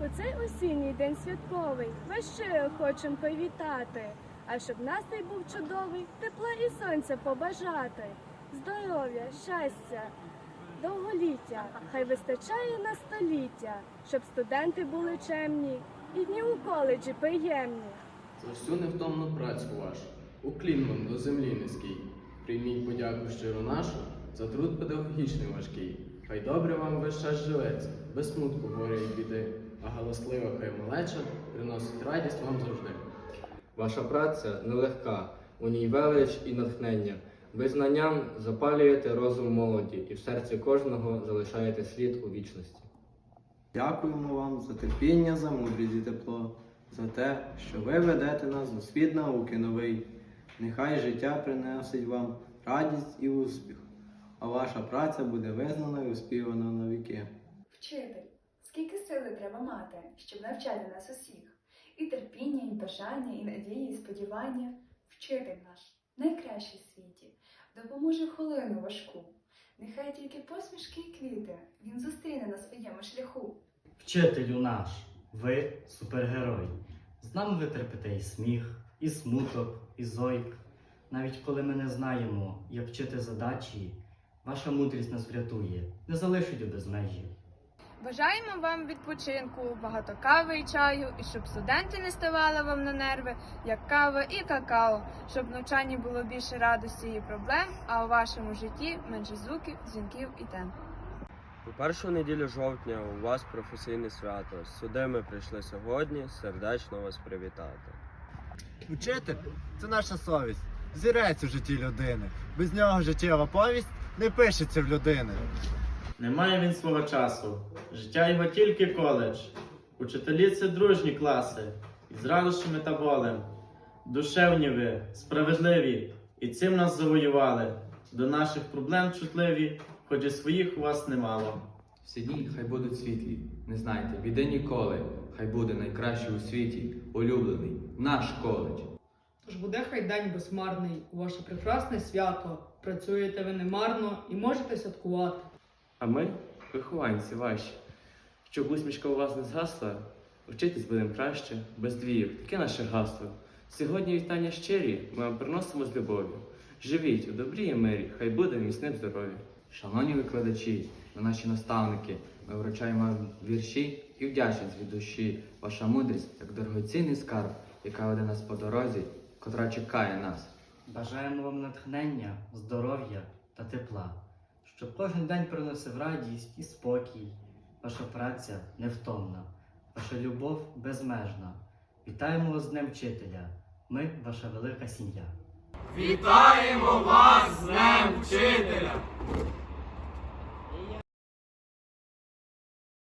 У цей осінній день святковий. Вас щиро хочем привітати, а щоб настрій був чудовий, тепла і сонця побажати, здоров'я, щастя, довголіття, хай вистачає на століття, щоб студенти були чемні і дні у коледжі приємні. За всю невтомну працю вашу, уклін вам до землі низький. Прийміть подяку щиро нашу. За труд педагогічний важкий. Хай добре вам весь час живеться, без смутку горя і біди, а галаслива хай малеча приносить радість вам завжди. Ваша праця нелегка, у ній велич і натхнення. Ви знанням запалюєте розум молоді і в серці кожного залишаєте слід у вічності. Дякуємо вам за терпіння, за мудрість і тепло, за те, що ви ведете нас у світ науки новий. Нехай життя приносить вам радість і успіх, а ваша праця буде визнана і оспівана на віки. Вчитель, скільки сили треба мати, щоб навчати нас усіх, і терпіння, і бажання, і надії, і сподівання. Вчитель наш, найкращий в світі, допоможе хвилину важку. Нехай тільки посмішки і квіти він зустріне на своєму шляху. Вчителю наш, ви супергерой. З нами ви терпите і сміх, і смуток, і зойк. Навіть коли ми не знаємо, як вчити задачі, ваша мудрість нас врятує, не залишить у безмежі. Бажаємо вам відпочинку, багато кави і чаю, і щоб студенти не ставали вам на нерви, як кава і какао, щоб в навчанні було більше радості і проблем, а у вашому житті менше звуків, дзвінків і тем. У першу неділю жовтня у вас професійне свято. Сюди ми прийшли сьогодні сердечно вас привітати. Вчитель це наша совість, зірець у житті людини. Без нього життєва повість не пишеться в людини. Немає він свого часу, життя його тільки коледж. Учителі це дружні класи, із радощами та болем. Душевні ви, справедливі, і цим нас завоювали. До наших проблем чутливі, хоч і своїх у вас немало. Всі дні хай будуть світлі, не знайте, біди ніколи, хай буде найкращий у світі, улюблений наш коледж. Тож буде хай день безмарний у ваше прекрасне свято. Працюєте ви немарно і можете святкувати. А ми, вихованці ваші, щоб усмішка у вас не згасла, вчитись будемо краще, без двійок. Таке наше гасло. Сьогодні вітання щирі ми вам приносимо з любов'ю. Живіть у добрі і мирі, хай буде міцним здоров'я. Шановні викладачі, та наші наставники, ми вручаємо вам вірші і вдячність від душі. Ваша мудрість, як дорогоцінний скарб, яка веде нас по дорозі, котра чекає нас. Бажаємо вам натхнення, здоров'я та тепла, щоб кожен день приносив радість і спокій. Ваша праця невтомна, ваша любов безмежна. Вітаємо вас з Днем Вчителя. Ми ваша велика сім'я. Вітаємо вас з Днем Вчителя!